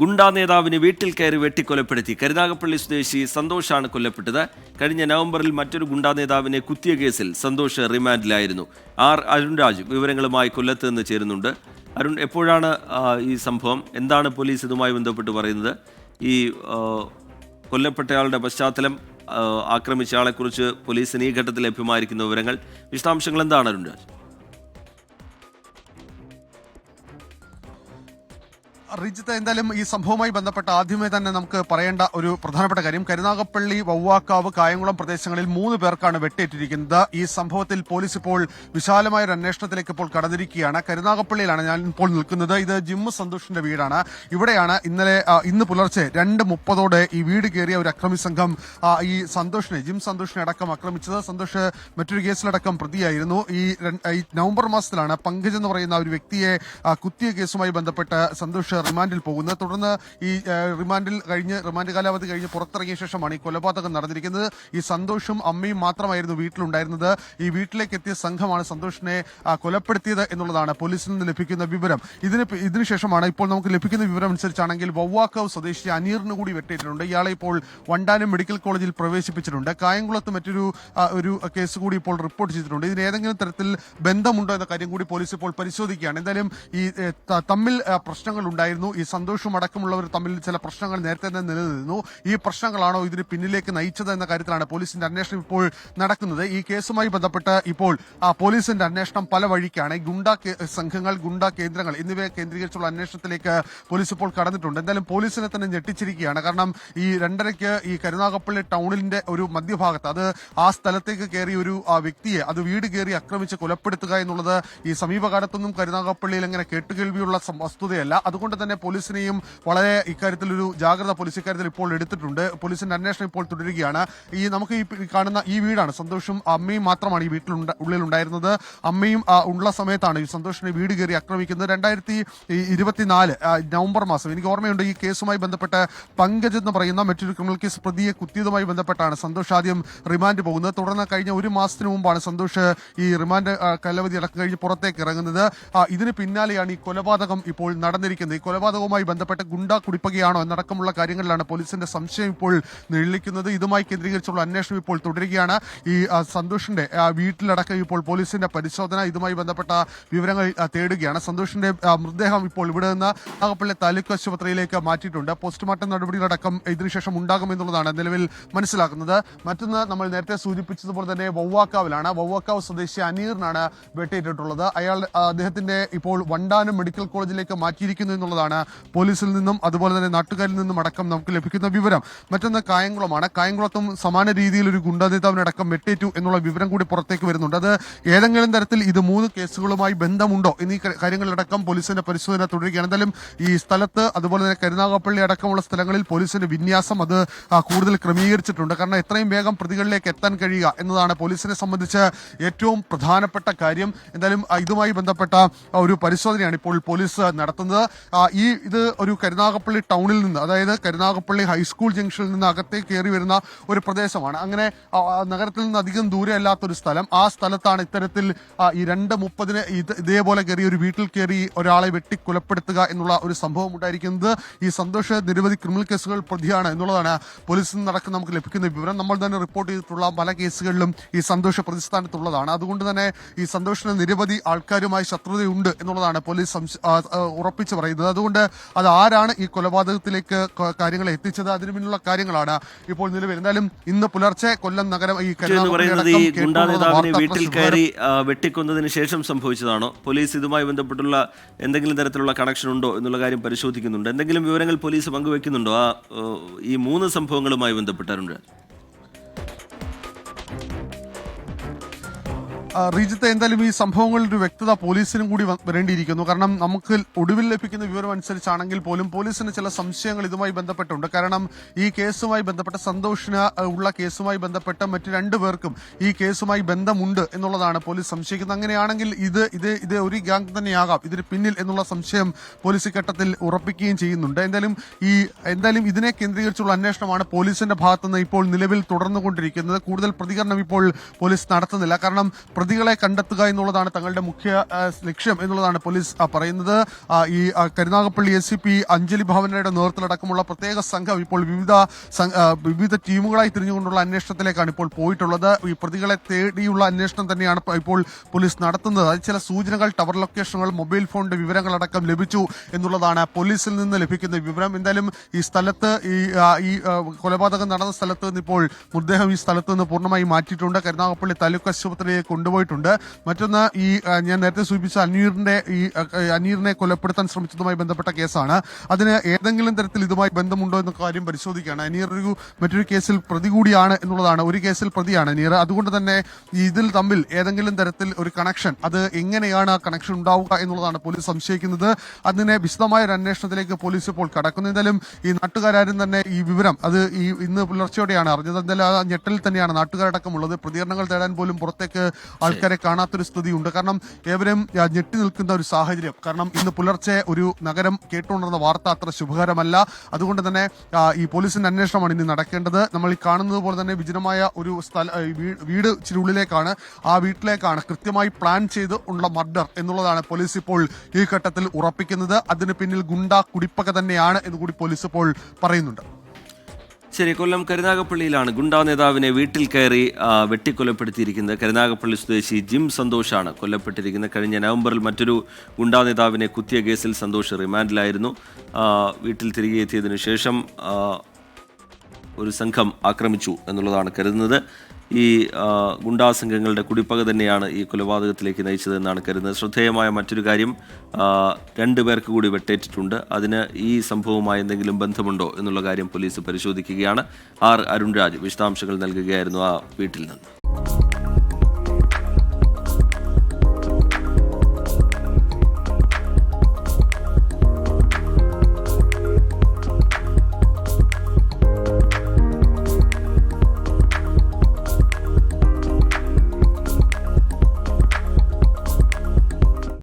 ഗുണ്ടാ നേതാവിന് വീട്ടിൽ കയറി വെട്ടിക്കൊലപ്പെടുത്തി. കരുനാഗപ്പള്ളി സ്വദേശി സന്തോഷാണ് കൊല്ലപ്പെട്ടത്. കഴിഞ്ഞ നവംബറിൽ മറ്റൊരു ഗുണ്ടാ നേതാവിനെ കുത്തിയ കേസിൽ സന്തോഷ് റിമാൻഡിലായിരുന്നു. ആർ അരുൺരാജ് വിവരങ്ങളുമായി കൊല്ലത്ത് നിന്ന് ചേരുന്നുണ്ട്. അരുൺ എപ്പോഴാണ് ഈ സംഭവം? എന്താണ് പോലീസ് ഇതുമായി ബന്ധപ്പെട്ട് പറയുന്നത്? ഈ കൊല്ലപ്പെട്ടയാളുടെ പശ്ചാത്തലം ആക്രമിച്ചയാളെക്കുറിച്ച് പോലീസിന് ഈ ഘട്ടത്തിൽ ലഭ്യമായിരിക്കുന്ന വിവരങ്ങൾ. വിശദാംശങ്ങൾ എന്താണ് അരുൺരാജ് റിജിത്ത് എന്തായാലും ഈ സംഭവവുമായി ബന്ധപ്പെട്ട ആദ്യമേ തന്നെ നമുക്ക് പറയേണ്ട ഒരു പ്രധാനപ്പെട്ട കാര്യം. കരുനാഗപ്പള്ളി വവ്വാക്കാവ് കായംകുളം പ്രദേശങ്ങളിൽ മൂന്ന് പേർക്കാണ് വെട്ടേറ്റിരിക്കുന്നത് ഈ സംഭവത്തിൽ പോലീസ് ഇപ്പോൾ വിശാലമായ ഒരു അന്വേഷണത്തിലേക്ക് ഇപ്പോൾ കടന്നിരിക്കുകയാണ്. കരുനാഗപ്പള്ളിയിലാണ് ഞാൻ ഇപ്പോൾ നിൽക്കുന്നത്. ഇത് ജിമ്മു സന്തോഷിന്റെ വീടാണ്. ഇവിടെയാണ് ഇന്നലെ ഇന്ന് പുലർച്ചെ രണ്ട് മുപ്പതോടെ ഈ വീട് കയറിയ ഒരു അക്രമി സംഘം ഈ സന്തോഷിനെ ജിം സന്തോഷിനെ അടക്കം ആക്രമിച്ചത്. സന്തോഷ് മറ്റൊരു കേസിലടക്കം പ്രതിയായിരുന്നു. ഈ നവംബർ മാസത്തിലാണ് പങ്കജ് എന്ന് പറയുന്ന ഒരു വ്യക്തിയെ കുത്തിയ കേസുമായി ബന്ധപ്പെട്ട് സന്തോഷ് റിമാൻഡിൽ പോകുന്നത്. തുടർന്ന് ഈ റിമാൻഡിൽ കഴിഞ്ഞ് റിമാൻഡ് കാലാവധി കഴിഞ്ഞ് പുറത്തിറങ്ങിയ ശേഷമാണ് ഈ കൊലപാതകം നടന്നിരിക്കുന്നത്. ഈ സന്തോഷും അമ്മയും മാത്രമായിരുന്നു വീട്ടിലുണ്ടായിരുന്നത്. ഈ വീട്ടിലേക്ക് എത്തിയ സംഘമാണ് സന്തോഷിനെ കൊലപ്പെടുത്തിയത് എന്നുള്ളതാണ് പോലീസിൽ നിന്ന് ലഭിക്കുന്ന വിവരം. ഇതിന് ഇതിനുശേഷമാണ് ഇപ്പോൾ നമുക്ക് ലഭിക്കുന്ന വിവരം അനുസരിച്ചാണെങ്കിൽ വവ്വാക്കാവ് സ്വദേശി അനീറിന് കൂടി വെട്ടിയിട്ടുണ്ട്. ഇയാളെ ഇപ്പോൾ വണ്ടാനം മെഡിക്കൽ കോളേജിൽ പ്രവേശിപ്പിച്ചിട്ടുണ്ട്. കായംകുളത്ത് മറ്റൊരു ഒരു കേസ് കൂടി ഇപ്പോൾ റിപ്പോർട്ട് ചെയ്തിട്ടുണ്ട്. ഇതിന് ഏതെങ്കിലും തരത്തിൽ ബന്ധമുണ്ടോ എന്ന കാര്യം കൂടി പോലീസ് ഇപ്പോൾ പരിശോധിക്കുകയാണ്. എന്തായാലും ഈ തമ്മിൽ പ്രശ്നങ്ങൾ പ്രശ്നങ്ങൾ ഉണ്ടായിരുന്നു. ഈ സന്തോഷും അടക്കമുള്ളവർ തമ്മിൽ ചില പ്രശ്നങ്ങൾ നേരത്തെ തന്നെ നിലനിന്നിരുന്നു. ഈ പ്രശ്നങ്ങളാണോ ഇതിന് പിന്നിലേക്ക് നയിച്ചത് എന്ന കാര്യത്തിലാണ് പോലീസിന്റെ അന്വേഷണം ഇപ്പോൾ നടക്കുന്നത്. ഈ കേസുമായി ബന്ധപ്പെട്ട് ഇപ്പോൾ പോലീസിന്റെ അന്വേഷണം പല വഴിക്കാണ്. ഗുണ്ട സംഘങ്ങൾ ഗുണ്ടാ കേന്ദ്രങ്ങൾ എന്നിവയെ കേന്ദ്രീകരിച്ചുള്ള അന്വേഷണത്തിലേക്ക് പോലീസ് ഇപ്പോൾ കടന്നിട്ടുണ്ട്. എന്തായാലും പോലീസിനെ തന്നെ ഞെട്ടിച്ചിരിക്കുകയാണ്. കാരണം ഈ രണ്ടരയ്ക്ക് ഈ കരുനാഗപ്പള്ളി ടൗണിന്റെ ഒരു മധ്യഭാഗത്ത് അത് ആ സ്ഥലത്തേക്ക് കയറി ഒരു വ്യക്തിയെ അത് വീട് കയറി ആക്രമിച്ച് കൊലപ്പെടുത്തുക എന്നുള്ളത് ഈ സമീപകാലത്തൊന്നും കരുനാഗപ്പള്ളിയിൽ അങ്ങനെ കേട്ടുകേൾവിയുള്ള വസ്തുതയല്ല. അതുകൊണ്ട് തന്നെ പോലീസിനെയും വളരെ ഇക്കാര്യത്തിൽ ഒരു ജാഗ്രത പോലീസ് ഇക്കാര്യത്തിൽ ഇപ്പോൾ എടുത്തിട്ടുണ്ട്. പോലീസിന്റെ അന്വേഷണം ഇപ്പോൾ തുടരുകയാണ്. ഈ നമുക്ക് ഈ കാണുന്ന ഈ വീടാണ്. സന്തോഷും അമ്മയും മാത്രമാണ് ഈ വീട്ടിൽ ഉള്ളിൽ ഉണ്ടായിരുന്നത് അമ്മയും ഉള്ള സമയത്താണ് ഈ സന്തോഷിനെ വീട് കയറി ആക്രമിക്കുന്നത്. രണ്ടായിരത്തി ഇരുപത്തിനാല് നവംബർ മാസം എനിക്ക് ഓർമ്മയുണ്ട് ഈ കേസുമായി ബന്ധപ്പെട്ട് പങ്കജ് എന്ന് പറയുന്ന മറ്റൊരു ക്രിമിനൽ കേസ് പ്രതിയെ കുത്തിയതുമായി ബന്ധപ്പെട്ടാണ് സന്തോഷ് ആദ്യം റിമാൻഡ് പോകുന്നത്. തുടർന്ന് കഴിഞ്ഞ ഒരു മാസത്തിന് മുമ്പാണ് സന്തോഷ് ഈ റിമാൻഡ് കാലാവധി അടക്കം കഴിഞ്ഞ് പുറത്തേക്ക് ഇറങ്ങുന്നത്. ഇതിന് പിന്നാലെയാണ് ഈ കൊലപാതകം ഇപ്പോൾ നടന്നിരിക്കുന്നത്. കൊലപാതകവുമായി ബന്ധപ്പെട്ട് ഗുണ്ടാ കുടിപ്പകയാണോ എന്നടക്കമുള്ള കാര്യങ്ങളിലാണ് പോലീസിന്റെ സംശയം ഇപ്പോൾ നിഴലിക്കുന്നത്. ഇതുമായി കേന്ദ്രീകരിച്ചുള്ള അന്വേഷണം ഇപ്പോൾ തുടരുകയാണ്. ഈ സന്തോഷിന്റെ വീട്ടിലടക്കം ഇപ്പോൾ പോലീസിന്റെ പരിശോധന ഇതുമായി ബന്ധപ്പെട്ട വിവരങ്ങൾ തേടുകയാണ്. സന്തോഷിന്റെ മൃതദേഹം ഇപ്പോൾ ഇവിടെ നിന്ന് നാഗപ്പള്ളി താലൂക്ക് ആശുപത്രിയിലേക്ക് മാറ്റിയിട്ടുണ്ട്. പോസ്റ്റ്മോർട്ടം നടപടികളടക്കം ഇതിനുശേഷം ഉണ്ടാകുമെന്നുള്ളതാണ് നിലവിൽ മനസ്സിലാക്കുന്നത്. മറ്റൊന്ന് നമ്മൾ നേരത്തെ സൂചിപ്പിച്ചതുപോലെ തന്നെ വവ്വാക്കാവിലാണ്. വവ്വാക്കാവ് സ്വദേശി അനീറിനാണ് വെട്ടിയിട്ടിട്ടുള്ളത് അയാൾ അദ്ദേഹത്തിന്റെ ഇപ്പോൾ വണ്ടാനം മെഡിക്കൽ കോളേജിലേക്ക് മാറ്റിയിരിക്കുന്നു എന്നുള്ളതാണ് പോലീസിൽ നിന്നും അതുപോലെ തന്നെ നാട്ടുകാരിൽ നിന്നും അടക്കം നമുക്ക് ലഭിക്കുന്ന വിവരം. മറ്റൊന്ന് കായംകുളമാണ്. കായംകുളത്തും സമാന രീതിയിൽ ഒരു ഗുണ്ടാ നേതാവിനടക്കം വെട്ടേറ്റു എന്നുള്ള വിവരം കൂടി പുറത്തേക്ക് വരുന്നുണ്ട്. അത് ഏതെങ്കിലും തരത്തിൽ ഇത് മൂന്ന് കേസുകളുമായി ബന്ധമുണ്ടോ എന്നീ കാര്യങ്ങളിലടക്കം പോലീസിന്റെ പരിശോധന തുടരുകയാണ്. എന്തായാലും ഈ സ്ഥലത്ത് അതുപോലെ തന്നെ കരുനാഗപ്പള്ളി അടക്കമുള്ള സ്ഥലങ്ങളിൽ പോലീസിന്റെ വിന്യാസം അത് കൂടുതൽ ക്രമീകരിച്ചിട്ടുണ്ട്. കാരണം എത്രയും വേഗം പ്രതികളിലേക്ക് എത്താൻ കഴിയുക എന്നതാണ് പോലീസിനെ സംബന്ധിച്ച് ഏറ്റവും പ്രധാനപ്പെട്ട കാര്യം. എന്തായാലും ഇതുമായി ബന്ധപ്പെട്ട ഒരു പരിശോധനയാണ് ഇപ്പോൾ പോലീസ് നടത്തുന്നത്. ഈ ഇത് ഒരു കരുനാഗപ്പള്ളി ടൗണിൽ നിന്ന് അതായത് കരുനാഗപ്പള്ളി ഹൈസ്കൂൾ ജംഗ്ഷനിൽ നിന്ന് അകത്തേക്ക് കയറി വരുന്ന ഒരു പ്രദേശമാണ്. അങ്ങനെ നഗരത്തിൽ നിന്ന് അധികം ദൂരെ അല്ലാത്തൊരു സ്ഥലം. ആ സ്ഥലത്താണ് ഇത്തരത്തിൽ ഈ രണ്ട് മുപ്പതിന് ഇത് ഇതേപോലെ കയറി ഒരു വീട്ടിൽ കയറി ഒരാളെ വെട്ടി കൊലപ്പെടുത്തുക എന്നുള്ള ഒരു സംഭവം ഉണ്ടായിരിക്കുന്നത് ഈ സന്തോഷ് നിരവധി ക്രിമിനൽ കേസുകൾ പ്രതിയാണ് എന്നുള്ളതാണ് പോലീസിൽ നിന്ന് നടക്കുന്ന നമുക്ക് ലഭിക്കുന്ന വിവരം. നമ്മൾ തന്നെ റിപ്പോർട്ട് ചെയ്തിട്ടുള്ള പല കേസുകളിലും ഈ സന്തോഷ് പ്രതിസ്ഥാനത്തുള്ളതാണ്. അതുകൊണ്ട് തന്നെ ഈ സന്തോഷിന് നിരവധി ആൾക്കാരുമായി ശത്രുതയുണ്ട് എന്നുള്ളതാണ് പോലീസ് ഉറപ്പിച്ച് പറയുന്നത്. അതുകൊണ്ട് അത് ആരാണ് ഈ കൊലപാതകത്തിലേക്ക് കാര്യങ്ങൾ എത്തിച്ചത്? അതിനു പിന്നിലുള്ള കാര്യങ്ങളാണ് ഇപ്പോൾ നിലവിൽ. എന്തായാലും ഇന്ന് പുലർച്ചെ കൊല്ലം നഗരം ഈ വീട്ടിൽ കയറി വെട്ടിക്കൊന്നതിന് ശേഷം സംഭവിച്ചതാണോ? പോലീസ് ഇതുമായി ബന്ധപ്പെട്ടുള്ള എന്തെങ്കിലും തരത്തിലുള്ള കണക്ഷൻ ഉണ്ടോ എന്നുള്ള കാര്യം പരിശോധിക്കുന്നുണ്ട്. എന്തെങ്കിലും വിവരങ്ങൾ പോലീസ് പങ്കുവെക്കുന്നുണ്ടോ? ആ ഈ മൂന്ന് സംഭവങ്ങളുമായി ബന്ധപ്പെട്ടാറുണ്ട് റീജിത്ത് എന്തായാലും ഈ സംഭവങ്ങളിൽ ഒരു വ്യക്തത പോലീസിനും കൂടി വരേണ്ടിയിരിക്കുന്നു. കാരണം നമുക്ക് ഒടുവിൽ ലഭിക്കുന്ന വിവരം അനുസരിച്ചാണെങ്കിൽ പോലും പോലീസിന് ചില സംശയങ്ങൾ ഇതുമായി ബന്ധപ്പെട്ടുണ്ട്. കാരണം ഈ കേസുമായി ബന്ധപ്പെട്ട സന്തോഷിന് ഉള്ള കേസുമായി ബന്ധപ്പെട്ട മറ്റു രണ്ടു പേർക്കും ഈ കേസുമായി ബന്ധമുണ്ട് എന്നുള്ളതാണ് പോലീസ് സംശയിക്കുന്നത്. അങ്ങനെയാണെങ്കിൽ ഇത് ഇത് ഇത് ഒരു ഗ്യാങ് തന്നെയാകാം. ഇതിന് പിന്നിൽ എന്നുള്ള സംശയം പോലീസ് ഘട്ടത്തിൽ ഉറപ്പിക്കുകയും ചെയ്യുന്നുണ്ട്. എന്തായാലും ഈ എന്തായാലും ഇതിനെ കേന്ദ്രീകരിച്ചുള്ള അന്വേഷണമാണ് പോലീസിന്റെ ഭാഗത്തുനിന്ന് ഇപ്പോൾ നിലവിൽ തുടർന്നുകൊണ്ടിരിക്കുന്നത്. കൂടുതൽ പ്രതികരണം ഇപ്പോൾ പോലീസ് നടത്തുന്നില്ല. കാരണം പ്രതികളെ കണ്ടെത്തുക എന്നുള്ളതാണ് തങ്ങളുടെ മുഖ്യ ലക്ഷ്യം എന്നുള്ളതാണ് പോലീസ് പറയുന്നത്. ഈ Karunagappally S C P Anjali ഭവനയുടെ നേതൃത്വത്തിലടക്കമുള്ള പ്രത്യേക സംഘം ഇപ്പോൾ വിവിധ വിവിധ ടീമുകളായി തിരിഞ്ഞുകൊണ്ടുള്ള അന്വേഷണത്തിലേക്കാണ് ഇപ്പോൾ പോയിട്ടുള്ളത്. ഈ പ്രതികളെ തേടിയുള്ള അന്വേഷണം തന്നെയാണ് ഇപ്പോൾ പോലീസ് നടത്തുന്നത്. അത് ചില സൂചനകൾ ടവർ ലൊക്കേഷനുകൾ മൊബൈൽ ഫോണിന്റെ വിവരങ്ങളടക്കം ലഭിച്ചു എന്നുള്ളതാണ് പോലീസിൽ നിന്ന് ലഭിക്കുന്ന വിവരം. എന്തായാലും ഈ സ്ഥലത്ത് ഈ ഈ കൊലപാതകം നടന്ന സ്ഥലത്ത് നിന്ന് ഇപ്പോൾ മൃതദേഹം ഈ സ്ഥലത്ത് നിന്ന് പൂർണമായി മാറ്റിയിട്ടുണ്ട്. കരുനാഗപ്പള്ളി താലൂക്ക് ആശുപത്രിയിലേക്ക് കൊണ്ടുപോയിട്ടുണ്ട് മറ്റൊന്ന് ഈ ഞാൻ നേരത്തെ സൂചിപ്പിച്ച അനീറിന്റെ ഈ അനീറിനെ കൊലപ്പെടുത്താൻ ശ്രമിച്ചതുമായി ബന്ധപ്പെട്ട കേസാണ്. അതിന് ഏതെങ്കിലും തരത്തിൽ ഇതുമായി ബന്ധമുണ്ടോ എന്ന കാര്യം പരിശോധിക്കുകയാണ്. അനീർ ഒരു മറ്റൊരു കേസിൽ പ്രതി കൂടിയാണ് എന്നുള്ളതാണ്. ഒരു കേസിൽ പ്രതിയാണ് അനീർ. അതുകൊണ്ട് തന്നെ ഇതിൽ തമ്മിൽ ഏതെങ്കിലും തരത്തിൽ ഒരു കണക്ഷൻ അത് എങ്ങനെയാണ് ആ കണക്ഷൻ ഉണ്ടാവുക എന്നുള്ളതാണ് പോലീസ് സംശയിക്കുന്നത്. അതിനെ വിശദമായ ഒരു അന്വേഷണത്തിലേക്ക് പോലീസ് ഇപ്പോൾ കടക്കുന്നു. എന്തായാലും ഈ നാട്ടുകാരും തന്നെ ഈ വിവരം അത് ഈ ഇന്ന് പുലർച്ചെയോടെയാണ് അറിഞ്ഞത്. എന്തായാലും ആ ഞെട്ടലിൽ തന്നെയാണ് നാട്ടുകാരടക്കമുള്ളത് പ്രതികരണങ്ങൾ തേടാൻ പോലും പുറത്തേക്ക് ആൾക്കാരെ കാണാത്തൊരു സ്ഥിതിയുണ്ട്. കാരണം ഏവരും ഞെട്ടി നിൽക്കുന്ന ഒരു സാഹചര്യം. കാരണം ഇന്ന് പുലർച്ചെ ഒരു നഗരം കേട്ടുകൊണ്ടിരുന്ന വാർത്ത അത്ര ശുഭകരമല്ല. അതുകൊണ്ട് തന്നെ ഈ പോലീസിന്റെ അന്വേഷണമാണ് ഇനി നടക്കേണ്ടത്. നമ്മൾ ഈ കാണുന്നത് പോലെ തന്നെ വിജനമായ ഒരു സ്ഥല വീട് ഇച്ചിരി ഉള്ളിലേക്കാണ്. ആ വീട്ടിലേക്കാണ് കൃത്യമായി പ്ലാൻ ചെയ്ത് ഉള്ള മർഡർ എന്നുള്ളതാണ് പോലീസ് ഇപ്പോൾ ഈ ഘട്ടത്തിൽ ഉറപ്പിക്കുന്നത്. അതിന് പിന്നിൽ ഗുണ്ട കുടിപ്പക തന്നെയാണ് എന്ന് കൂടി പോലീസ് ഇപ്പോൾ പറയുന്നുണ്ട്. ശരി കൊല്ലം കരുനാഗപ്പള്ളിയിലാണ് ഗുണ്ടാ നേതാവിനെ വീട്ടിൽ കയറി വെട്ടിക്കൊലപ്പെടുത്തിയിരിക്കുന്നത്. കരുനാഗപ്പള്ളി സ്വദേശി ജിം സന്തോഷാണ് കൊല്ലപ്പെട്ടിരിക്കുന്നത്. കഴിഞ്ഞ നവംബറിൽ മറ്റൊരു ഗുണ്ടാ നേതാവിനെ കുത്തിയ കേസിൽ സന്തോഷ് റിമാൻഡിലായിരുന്നു. വീട്ടിൽ തിരികെ എത്തിയതിനു ശേഷം ഒരു സംഘം ആക്രമിച്ചു എന്നുള്ളതാണ് കരുതുന്നത്. ഈ ഗുണ്ടാസംഘങ്ങളുടെ ഗുണ്ടാ സംഘങ്ങളുടെ കുടിപ്പക തന്നെയാണ് ഈ കൊലപാതകത്തിലേക്ക് നയിച്ചതെന്നാണ് കരുതുന്നത്. ശ്രദ്ധേയമായ മറ്റൊരു കാര്യം രണ്ടു പേർക്ക് കൂടി വെട്ടേറ്റിട്ടുണ്ട്. അതിന് ഈ സംഭവവുമായി എന്തെങ്കിലും ബന്ധമുണ്ടോ എന്നുള്ള കാര്യം പോലീസ് പരിശോധിക്കുകയാണ്. ആർ അരുൺരാജ് വിശദാംശങ്ങൾ നൽകുകയായിരുന്നു ആ വീട്ടിൽ നിന്ന്.